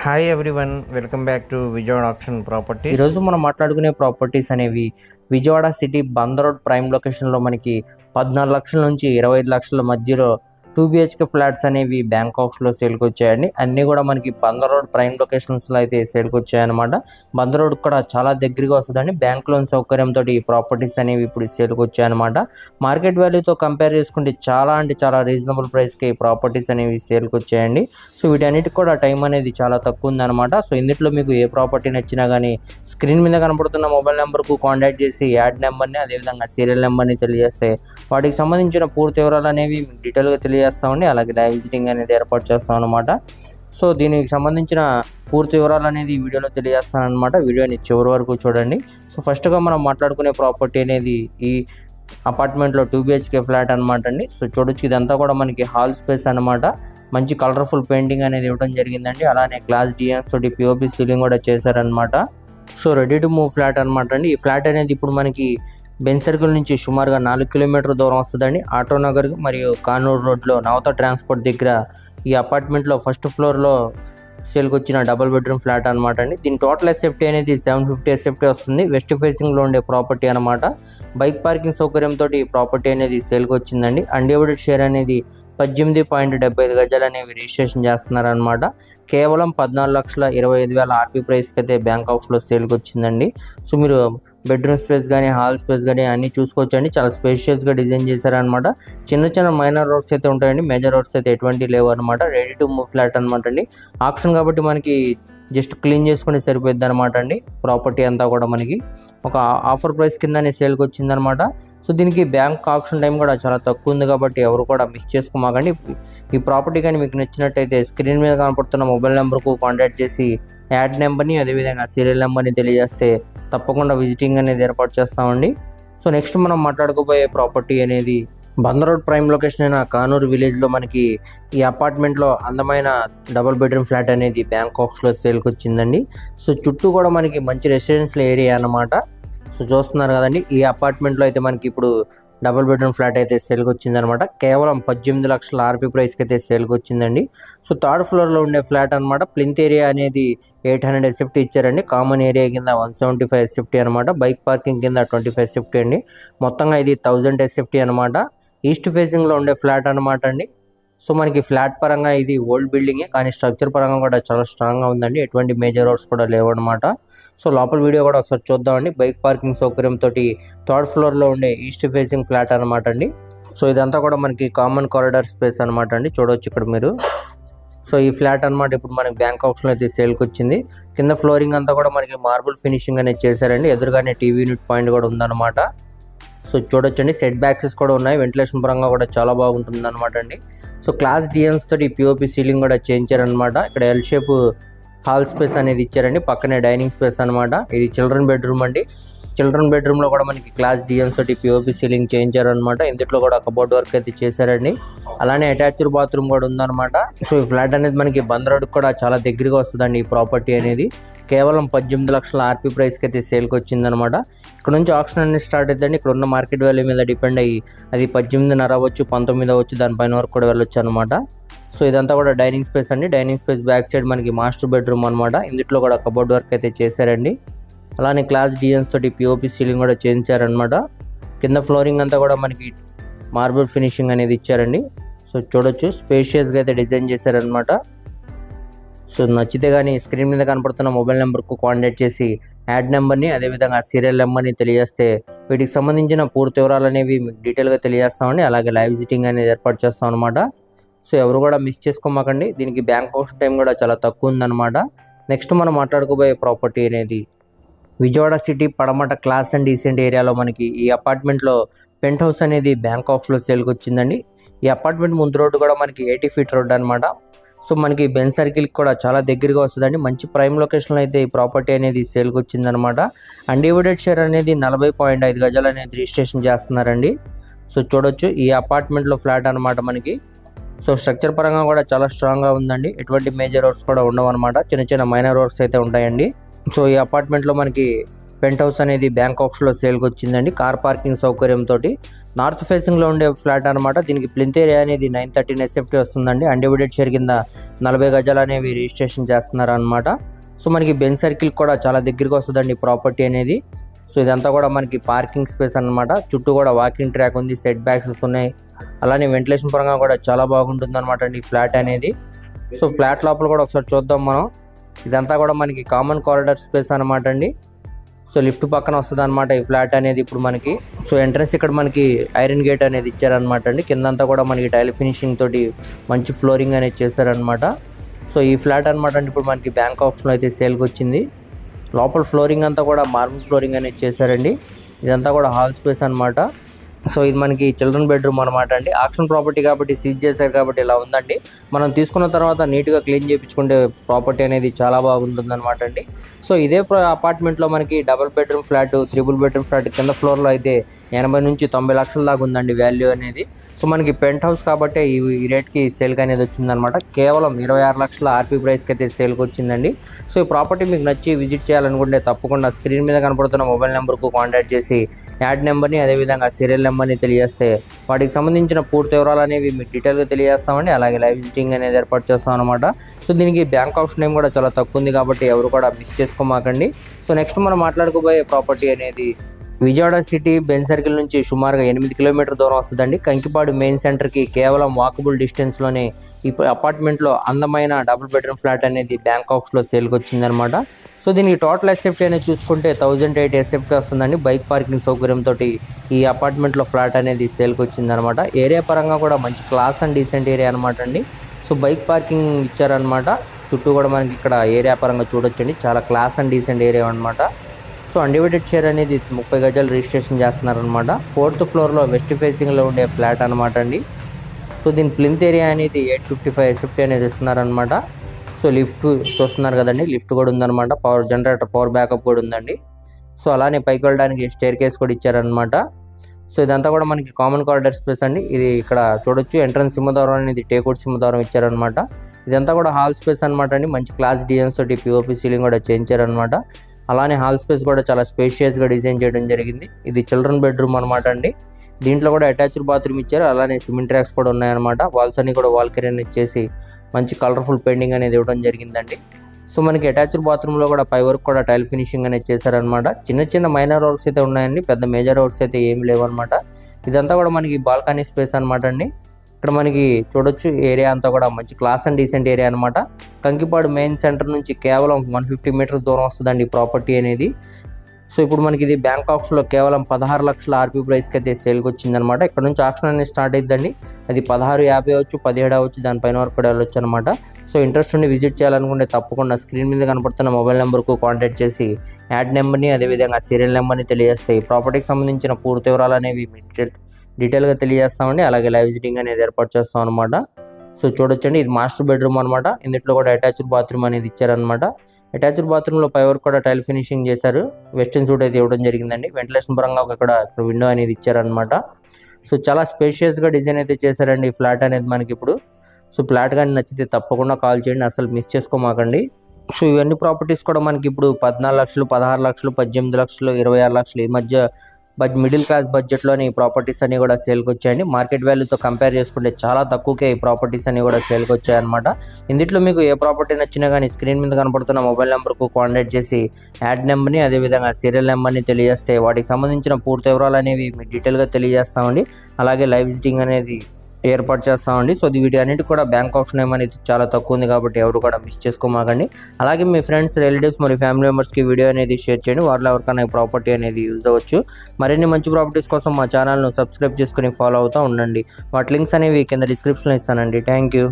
Hi everyone welcome back to Vijayawada option property ఈరోజు మనం మాట్లాడుకునే ప్రాపర్టీస్ అనేవి విజయవాడ సిటీ బంద్ రోడ్ ప్రైమ్ లొకేషన్లో మనకి పద్నాలుగు లక్షల నుంచి ఇరవై ఐదు లక్షల మధ్యలో టూ బిహెచ్కే ఫ్లాట్స్ అనేవి బ్యాంకాక్స్లో సేల్కి వచ్చాయండి అన్నీ కూడా మనకి బందర్ రోడ్ ప్రైమ్ లొకేషన్స్లో అయితే సేల్కి వచ్చాయన్నమాట బందర్ రోడ్ కూడా చాలా దగ్గరగా వస్తుందండి. బ్యాంక్ లోన్ సౌకర్యంతో ఈ ప్రాపర్టీస్ అనేవి ఇప్పుడు సేల్కి వచ్చాయన్నమాట మార్కెట్ వాల్యూతో కంపేర్ చేసుకుంటే చాలా అంటే చాలా రీజనబుల్ ప్రైస్కి ఈ ప్రాపర్టీస్ అనేవి సేల్కి వచ్చాయండి సో వీటన్నిటికి కూడా టైం అనేది చాలా తక్కువ ఉందన్నమాట. సో ఇందులో మీకు ఏ ప్రాపర్టీ నచ్చినా కానీ స్క్రీన్ మీద కనపడుతున్న మొబైల్ నెంబర్కు కాంటాక్ట్ చేసి యాడ్ నెంబర్ని అదేవిధంగా సీరియల్ నెంబర్ని తెలియజేస్తే వాటికి సంబంధించిన పూర్తి వివరాలు అనేవి మీకు డీటెయిల్గా చేస్తామండి. అలాగే లైవ్ విజిటింగ్ అనేది ఏర్పాటు చేస్తాం అనమాట సో దీనికి సంబంధించిన పూర్తి వివరాలు అనేది ఈ వీడియోలో తెలియజేస్తాను అనమాట వీడియోని చివరి వరకు చూడండి. సో ఫస్ట్గా మనం మాట్లాడుకునే ప్రాపర్టీ అనేది ఈ అపార్ట్మెంట్లో టూ బిహెచ్కే ఫ్లాట్ అనమాట అండి. సో చూడొచ్చు ఇదంతా కూడా మనకి హాల్ స్పేస్ అనమాట మంచి కలర్ఫుల్ పెయింటింగ్ అనేది ఇవ్వడం జరిగిందండి. అలానే గ్లాస్ డిజైన్స్ తోటి పిఓపి సీలింగ్ కూడా చేశారనమాట so ready to move flat అనమాట అండి. ఈ ఫ్లాట్ అనేది ఇప్పుడు మనకి బెన్ సర్కిల్ నుంచి సుమారుగా నాలుగు కిలోమీటర్ దూరం వస్తుందండి. ఆటో నగర్ మరియు కానూరు రోడ్లో నవత ట్రాన్స్పోర్ట్ దగ్గర ఈ అపార్ట్మెంట్లో ఫస్ట్ ఫ్లోర్లో సేల్కి వచ్చిన డబుల్ బెడ్రూమ్ ఫ్లాట్ అనమాట అండి. దీని టోటల్ ఎస్ఎఫ్టీ అనేది సెవెన్ ఫిఫ్టీ ఎస్ఎఫ్టీ వస్తుంది. వెస్ట్ ఫేసింగ్లో ఉండే ప్రాపర్టీ అనమాట బైక్ పార్కింగ్ సౌకర్యంతో ఈ ప్రాపర్టీ అనేది సేల్కి వచ్చిందండి అన్డివైడెడ్ షేర్ అనేది పద్దెనిమిది పాయింట్ డెబ్బై ఐదు గజాలు అనేవి రిజిస్ట్రేషన్ చేస్తున్నారనమాట కేవలం పద్నాలుగు లక్షల ఇరవై ఐదు వేల ఆర్పీ ప్రైస్కి అయితే బ్యాంకాక్స్లో సేల్కి వచ్చిందండి. సో మీరు బెడ్రూమ్ స్పేస్ కానీ హాల్ స్పేస్ కానీ అన్నీ చూసుకోవచ్చండి. చాలా స్పేషియస్గా డిజైన్ చేశారనమాట చిన్న చిన్న మైనర్ రోడ్స్ అయితే ఉంటాయండి. మేజర్ రోడ్స్ అయితే ఎటువంటి లేవు అనమాట రెడీ టు మూవ్ ఫ్లాట్ అనమాట అండి. ఆప్షన్ కాబట్టి మనకి జస్ట్ క్లీన్ చేసుకుని సరిపోద్ది అనమాట అండి. ప్రాపర్టీ అంతా కూడా మనకి ఒక ఆఫర్ ప్రైస్ కిందనే సేల్కి వచ్చిందనమాట సో దీనికి బ్యాంక్ ఆప్షన్ టైం కూడా చాలా తక్కువ ఉంది కాబట్టి ఎవరు కూడా మిస్ చేసుకోమాకండి. ఈ ప్రాపర్టీ కానీ మీకు నచ్చినట్టయితే స్క్రీన్ మీద కనపడుతున్న మొబైల్ నెంబర్కు కాంటాక్ట్ చేసి యాడ్ నెంబర్ని అదేవిధంగా సీరియల్ నెంబర్ని తెలియజేస్తే తప్పకుండా విజిటింగ్ అనేది ఏర్పాటు చేస్తామండి. సో నెక్స్ట్ మనం మాట్లాడుకోబోయే ప్రాపర్టీ అనేది బందర్ రోడ్ ప్రైమ్ లొకేషన్ అయిన కానూరు విలేజ్లో మనకి ఈ అపార్ట్మెంట్లో అందమైన డబుల్ బెడ్రూమ్ ఫ్లాట్ అనేది బ్యాంకాక్స్లో సేల్కి వచ్చిందండి. సో చుట్టూ కూడా మనకి మంచి రెసిడెన్షియల్ ఏరియా అనమాట సో చూస్తున్నారు కదండి ఈ అపార్ట్మెంట్లో అయితే మనకి ఇప్పుడు డబుల్ బెడ్రూమ్ ఫ్లాట్ అయితే సేల్కి వచ్చిందనమాట కేవలం పద్దెనిమిది లక్షల ఆర్పీ ప్రైస్కి అయితే సేల్కి వచ్చిందండి. సో థర్డ్ ఫ్లోర్లో ఉండే ఫ్లాట్ అనమాట ప్లింత్ ఏరియా అనేది ఎయిట్ హండ్రెడ్ ఎస్ఎఫ్టీ ఇచ్చారండి. కామన్ ఏరియా కింద వన్ సెవెంటీ ఫైవ్ ఎస్ఎఫ్టీ అనమాట బైక్ పార్కింగ్ కింద ట్వంటీ ఫైవ్ ఎస్ఎఫ్టీ అండి. మొత్తంగా ఇది థౌజండ్ ఎస్ఎఫ్టీ అనమాట ఈస్ట్ ఫేసింగ్లో ఉండే ఫ్లాట్ అనమాట అండి. సో మనకి ఫ్లాట్ పరంగా ఇది ఓల్డ్ బిల్డింగే కానీ స్ట్రక్చర్ పరంగా కూడా చాలా స్ట్రాంగ్గా ఉందండి. ఎటువంటి మేజర్ రోడ్స్ కూడా లేవన్నమాట. సో లోపల వీడియో కూడా ఒకసారి చూద్దామండి. బైక్ పార్కింగ్ సౌకర్యంతో థర్డ్ ఫ్లోర్లో ఉండే ఈస్ట్ ఫేసింగ్ ఫ్లాట్ అనమాట అండి. సో ఇదంతా కూడా మనకి కామన్ కారిడార్ స్పేస్ అనమాట అండి. చూడవచ్చు ఇక్కడ మీరు. సో ఈ ఫ్లాట్ అనమాట ఇప్పుడు మనకి బ్యాంక్ ఆప్షన్లో అయితే సేల్కి వచ్చింది. కింద ఫ్లోరింగ్ అంతా కూడా మనకి మార్బుల్ ఫినిషింగ్ అనేది చేశారండి. ఎదురుగానే టీవీ యూనిట్ పాయింట్ కూడా ఉందన్నమాట. సో చూడొచ్చండి. సెట్ బ్యాక్సెస్ కూడా ఉన్నాయి. వెంటిలేషన్ పరంగా కూడా చాలా బాగుంటుంది అనమాట అండి. సో క్లాస్ డిఎన్స్ తోటి పిఓపి సీలింగ్ కూడా చేయించారనమాట ఇక్కడ ఎల్ షేప్ హాల్ స్పేస్ అనేది ఇచ్చారండి. పక్కనే డైనింగ్ స్పేస్ అనమాట ఇది చిల్డ్రన్ బెడ్రూమ్ అండి. చిల్డ్రన్ బెడ్రూమ్లో కూడా మనకి క్లాస్ డిఎన్స్ తోటి పిఓపి సీలింగ్ చేయించారనమాట ఇందులో కూడా కబోర్డ్ వర్క్ అయితే చేశారండి. అలానే అటాచ్డ్ బాత్రూమ్ కూడా ఉందన్నమాట. సో ఈ ఫ్లాట్ అనేది మనకి బంద్ కూడా చాలా దగ్గరగా వస్తుందండి ఈ ప్రాపర్టీ అనేది. కేవలం పద్దెనిమిది లక్షల ఆర్పీ ప్రైస్కి అయితే సేల్కి వచ్చిందనమాట ఇక్కడ నుంచి ఆప్షన్ అనేది స్టార్ట్ అవుతుందండి ఇక్కడ ఉన్న మార్కెట్ వాల్యూ మీద డిపెండ్ అయ్యి అది పద్దెనిమిదిన్నర అవ్వచ్చు పంతొమ్మిది అవ్వచ్చు దానిపైన వరకు కూడా వెళ్ళొచ్చు అనమాట సో ఇదంతా కూడా డైనింగ్ స్పేస్ అండి. డైనింగ్ స్పేస్ బ్యాక్ సైడ్ మనకి మాస్టర్ బెడ్రూమ్ అనమాట ఇందులో కూడా కబోర్డ్ వర్క్ అయితే చేశారండి. అలానే క్లాస్ డిజైన్స్ తోటి పిఓపి సీలింగ్ కూడా చేయించారనమాట కింద ఫ్లోరింగ్ అంతా కూడా మనకి మార్బుల్ ఫినిషింగ్ అనేది ఇచ్చారండి. సో చూడొచ్చు స్పేషియస్గా అయితే డిజైన్ చేశారనమాట సో నచ్చితే కానీ స్క్రీన్ మీద కనపడుతున్న మొబైల్ నెంబర్కు కాంటాక్ట్ చేసి యాడ్ నెంబర్ని అదేవిధంగా సీరియల్ నెంబర్ని తెలియజేస్తే వీటికి సంబంధించిన పూర్తి వివరాలు అనేవి మీకు డీటెయిల్గా తెలియజేస్తామండి. అలాగే లైవ్ విజిటింగ్ అనేది ఏర్పాటు చేస్తాం అనమాట సో ఎవరు కూడా మిస్ చేసుకోమాకండి. దీనికి బ్యాంక్ ఆప్షన్ టైం కూడా చాలా తక్కువ ఉందన్నమాట. నెక్స్ట్ మనం మాట్లాడుకోబోయే ప్రాపర్టీ అనేది Vijayawada city Padamata class and decent ఏరియాలో మనకి ఈ అపార్ట్మెంట్లో పెంట్ హౌస్ అనేది బ్యాంకాక్స్లో సేల్కి వచ్చిందండి ఈ అపార్ట్మెంట్ ముందు రోడ్డు కూడా మనకి ఎయిటీ ఫీట్ రోడ్ అనమాట సో మనకి బెన్ సర్కిల్కి కూడా చాలా దగ్గరగా వస్తుందండి. మంచి ప్రైమ్ లొకేషన్లో అయితే ఈ ప్రాపర్టీ అనేది సేల్కి వచ్చిందనమాట అన్డివైడెడ్ షేర్ అనేది నలభై పాయింట్ ఐదు గజాలు అనేది రిజిస్ట్రేషన్ చేస్తున్నారండి. సో చూడొచ్చు ఈ అపార్ట్మెంట్లో ఫ్లాట్ అనమాట మనకి. సో స్ట్రక్చర్ పరంగా కూడా చాలా స్ట్రాంగ్గా ఉందండి. ఎటువంటి మేజర్ వర్క్స్ కూడా ఉండవన్నమాట. చిన్న చిన్న మైనర్ రోడ్స్ అయితే ఉంటాయండి. సో ఈ అపార్ట్మెంట్లో మనకి పెంట్ హౌస్ అనేది బ్యాంకాక్స్లో సేల్కి వచ్చిందండి కార్ పార్కింగ్ సౌకర్యంతో నార్త్ ఫేసింగ్లో ఉండే ఫ్లాట్ అనమాట దీనికి ప్లింత్ ఏరియా అనేది నైన్ థర్టీన్ ఎస్ఎఫ్టీ వస్తుందండి. అన్డివిడెడ్ షేర్ కింద నలభై గజాలు అనేవి రిజిస్ట్రేషన్ చేస్తున్నారు అనమాట సో మనకి బెన్ సర్కిల్ కూడా చాలా దగ్గరికి వస్తుందండి ప్రాపర్టీ అనేది. సో ఇదంతా కూడా మనకి పార్కింగ్ స్పేస్ అన్నమాట. చుట్టూ కూడా వాకింగ్ ట్రాక్ ఉంది సెట్ బ్యాక్స్ ఉన్నాయి. అలానే వెంటిలేషన్ పరంగా కూడా చాలా బాగుంటుంది అనమాట అండి ఈ ఫ్లాట్ అనేది. సో ఫ్లాట్ లోపల కూడా ఒకసారి చూద్దాం మనం. ఇదంతా కూడా మనకి కామన్ కారిడార్ స్పేస్ అనమాట అండి. సో లిఫ్ట్ పక్కన వస్తుంది అనమాట ఈ ఫ్లాట్ అనేది ఇప్పుడు మనకి. సో ఎంట్రన్స్ ఇక్కడ మనకి ఐరన్ గేట్ అనేది ఇచ్చారనమాట అండి. కిందంతా కూడా మనకి టైల్ ఫినిషింగ్ తోటి మంచి ఫ్లోరింగ్ అనేది చేశారనమాట సో ఈ ఫ్లాట్ అనమాట అండి ఇప్పుడు మనకి బ్యాంక్ ఆప్షన్లో అయితే సేల్కి వచ్చింది. లోపల ఫ్లోరింగ్ అంతా కూడా మార్బుల్ ఫ్లోరింగ్ అనేది చేశారండి. ఇదంతా కూడా హాల్ స్పేస్ అనమాట సో ఇది మనకి చిల్డ్రన్ బెడ్రూమ్ అనమాట అండి. ఆక్షన్ ప్రాపర్టీ కాబట్టి సీజ్ చేశారు కాబట్టి ఇలా ఉందండి. మనం తీసుకున్న తర్వాత నీట్గా క్లీన్ చేయించుకుంటే ప్రాపర్టీ అనేది చాలా బాగుంటుంది అనమాట అండి. సో ఇదే అపార్ట్మెంట్లో మనకి double bedroom flat triple bedroom flat కింద ఫ్లోర్లో అయితే ఎనభై నుంచి తొంభై లక్షల దాకా ఉందండి వాల్యూ అనేది. సో మనకి పెంట్ హౌస్ కాబట్టి ఈ రేట్కి సేల్కి అనేది వచ్చిందనమాట కేవలం ఇరవై ఆరు లక్షల ఆర్పీ ప్రైస్కి అయితే సేల్కి వచ్చిందండి. సో ఈ ప్రాపర్టీ మీకు నచ్చి విజిట్ చేయాలనుకుంటే తప్పకుండా స్క్రీన్ మీద కనపడుతున్న మొబైల్ నెంబర్కు కాంటాక్ట్ చేసి యాడ్ నెంబర్ని అదేవిధంగా సీరియల్ నెంబర్ని తెలియజేస్తే వాటికి సంబంధించిన పూర్తి వివరాలు అనేవి మీకు డీటెయిల్గా తెలియజేస్తామండి. అలాగే లైవ్ విజిటింగ్ అనేది ఏర్పాటు చేస్తాం అనమాట సో దీనికి బ్యాంక్ ఆప్షన్ నేమ్ కూడా చాలా తక్కువ ఉంది కాబట్టి ఎవరు కూడా మిస్ చేసుకోమాకండి. సో నెక్స్ట్ మనం మాట్లాడుకోబోయే ప్రాపర్టీ అనేది విజయవాడ సిటీ బెన్ సర్కిల్ నుంచి సుమారుగా ఎనిమిది కిలోమీటర్ దూరం వస్తుందండి. కంకిపాడు మెయిన్ సెంటర్కి కేవలం వాకబుల్ డిస్టెన్స్లోనే ఈ అపార్ట్మెంట్లో అందమైన డబుల్ బెడ్రూమ్ ఫ్లాట్ అనేది బ్యాంకాక్స్లో సేల్కి వచ్చిందనమాట సో దీనికి టోటల్ ఎస్ఎఫ్టీ అనేది చూసుకుంటే థౌజండ్ ఎయిట్ ఎస్ఎఫ్టీ వస్తుందండి. బైక్ పార్కింగ్ సౌకర్యంతో ఈ అపార్ట్మెంట్లో ఫ్లాట్ అనేది సేల్కి వచ్చిందనమాట ఏరియా పరంగా కూడా మంచి క్లాస్ అండ్ డీసెంట్ ఏరియా అనమాట అండి. సో బైక్ పార్కింగ్ ఇచ్చారనమాట. చుట్టూ కూడా మనకి ఇక్కడ ఏరియా పరంగా చూడొచ్చండి. చాలా క్లాస్ అండ్ డీసెంట్ ఏరియా అనమాట. సో అన్డివైడెడ్ షేర్ అనేది ముప్పై గజాలు రిజిస్ట్రేషన్ చేస్తున్నారనమాట ఫోర్త్ ఫ్లోర్లో వెస్ట్ ఫేసింగ్లో ఉండే ఫ్లాట్ అనమాట అండి. సో దీని ప్లింత్ ఏరియా అనేది ఎయిట్ ఫిఫ్టీ ఫైవ్ ఫిఫ్టీ అనేది ఇస్తున్నారనమాట సో లిఫ్ట్ చూస్తున్నారు కదండి లిఫ్ట్ కూడా ఉందన్నమాట. పవర్ జనరేటర్ పవర్ బ్యాకప్ కూడా ఉందండి. సో అలానే పైకి వెళ్ళడానికి స్టేర్ కేస్ కూడా ఇచ్చారనమాట సో ఇదంతా కూడా మనకి కామన్ కార్డర్ స్పేస్ అండి. ఇది ఇక్కడ చూడొచ్చు. ఎంట్రన్స్ సింహద్వారం అనేది టేకౌట్ సింహద్వారం ఇచ్చారనమాట ఇదంతా కూడా హాల్ స్పేస్ అనమాట అండి. మంచి క్లాస్ డిజైన్స్ తోటి పిఓపి సీలింగ్ కూడా చేయించారనమాట అలానే హాల్ స్పేస్ కూడా చాలా స్పేషియస్గా డిజైన్ చేయడం జరిగింది. ఇది చిల్డ్రన్ బెడ్రూమ్ అనమాట అండి. దీంట్లో కూడా అటాచ్డ్ బాత్రూమ్ ఇచ్చారు. అలానే సిమెంట్ ర్యాక్స్ కూడా ఉన్నాయన్నమాట. వాల్స్ అన్ని కూడా వాల్ కెరీన్ ఇచ్చేసి మంచి కలర్ఫుల్ పెయింటింగ్ అనేది ఇవ్వడం జరిగిందండి. సో మనకి అటాచ్డ్ బాత్రూమ్లో కూడా పై వరకు కూడా టైల్ ఫినిషింగ్ అనేది చేశారనమాట చిన్న చిన్న మైనర్ వర్క్స్ అయితే ఉన్నాయండి. పెద్ద మేజర్ వర్క్స్ అయితే ఏమి లేవన్నమాట. ఇదంతా కూడా మనకి బాల్కనీ స్పేస్ అనమాట అండి. ఇక్కడ మనకి చూడొచ్చు ఏరియా అంతా కూడా మంచి క్లాస్ అండ్ డీసెంట్ ఏరియా అనమాట కంకిపాడు మెయిన్ సెంటర్ నుంచి కేవలం వన్ ఫిఫ్టీ మీటర్ దూరం వస్తుందండి ఈ ప్రాపర్టీ అనేది. సో ఇప్పుడు మనకి ఇది బ్యాంకాక్స్లో కేవలం పదహారు లక్షల ఆర్పీ ప్రైస్కి అయితే సేల్కి వచ్చిందనమాట ఇక్కడ నుంచి ఆక్షన్ అనేది స్టార్ట్ అయిద్దండి. అది పదహారు యాభై అవచ్చు పదిహేడు అవచ్చు దానిపైన వరకు కూడా వెళ్ళొచ్చు అనమాట సో ఇంట్రెస్ట్ ఉండి విజిట్ చేయాలనుకుంటే తప్పకుండా స్క్రీన్ మీద కనపడుతున్న మొబైల్ నెంబర్కు కాంటాక్ట్ చేసి యాడ్ నెంబర్ని అదేవిధంగా సీరియల్ నెంబర్ని తెలియజేస్తాయి ప్రాపర్టీకి సంబంధించిన పూర్తి వివరాలు అనేవి మీ డీటెయిల్ డీటెయిల్గా తెలియజేస్తామండి. అలాగే లైవ్ విజిటింగ్ అనేది ఏర్పాటు చేస్తాం అనమాట సో చూడొచ్చండి. ఇది మాస్టర్ బెడ్రూమ్ అనమాట ఇందులో కూడా అటాచ్డ్ బాత్రూమ్ అనేది ఇచ్చారనమాట అటాచ్డ్ బాత్రూంలో పై వరకు కూడా టైల్ ఫినిషింగ్ చేశారు. వెస్టర్న్ సూట్ అయితే ఇవ్వడం జరిగిందండి. వెంటిలేషన్ పరంగా ఒక ఇక్కడ ఇక్కడ విండో అనేది ఇచ్చారనమాట సో చాలా స్పేషియస్గా డిజైన్ అయితే చేశారండి ఈ ఫ్లాట్ అనేది మనకి ఇప్పుడు. సో ఫ్లాట్ కానీ నచ్చితే తప్పకుండా కాల్ చేయండి. అసలు మిస్ చేసుకోమాకండి. సో ఇవన్నీ ప్రాపర్టీస్ కూడా మనకి ఇప్పుడు పద్నాలుగు లక్షలు పదహారు లక్షలు పద్దెనిమిది లక్షలు ఇరవై ఆరు లక్షలు ఈ మధ్య బట్ మిడిల్ క్లాస్ బడ్జెట్లోని ఈ ప్రాపర్టీస్ అన్ని కూడా సేల్కి వచ్చాయండి మార్కెట్ వాల్యూతో కంపేర్ చేసుకుంటే చాలా తక్కువకే ఈ ప్రాపర్టీస్ అన్ని కూడా సేల్కి వచ్చాయన్నమాట ఇందులో మీకు ఏ ప్రాపర్టీ నచ్చినా కానీ స్క్రీన్ మీద కనపడుతున్న మొబైల్ నెంబర్కు కాంటాక్ట్ చేసి యాడ్ నెంబర్ని అదేవిధంగా సీరియల్ నెంబర్ని తెలియజేస్తే వాటికి సంబంధించిన పూర్తి వివరాలు అనేవి మీకు డీటెయిల్గా తెలియజేస్తామండి. అలాగే లైవ్ విజిటింగ్ అనేది ఏర్పాటు చేస్తామండి. సో వీటి అన్నిటి కూడా బ్యాంక్ ఆప్షన్ ఏమనేది చాలా తక్కువ ఉంది కాబట్టి ఎవరు కూడా మిస్ చేసుకోమాకండి. అలాగే మీ ఫ్రెండ్స్ రిలేటివ్స్ మరియు ఫ్యామిలీ మెంబర్స్కి వీడియో అనేది షేర్ చేయండి. వాటిలో ఎవరికైనా ప్రాపర్టీ అనేది యూజ్ అవ్వచ్చు. మరిన్ని మంచి ప్రాపర్టీస్ కోసం మా ఛానల్ను సబ్స్క్రైబ్ చేసుకుని ఫాలో అవుతూ ఉండండి. వాటి లింక్స్ అనేవి కింద డిస్క్రిప్షన్లో ఇస్తానండి. Thank you.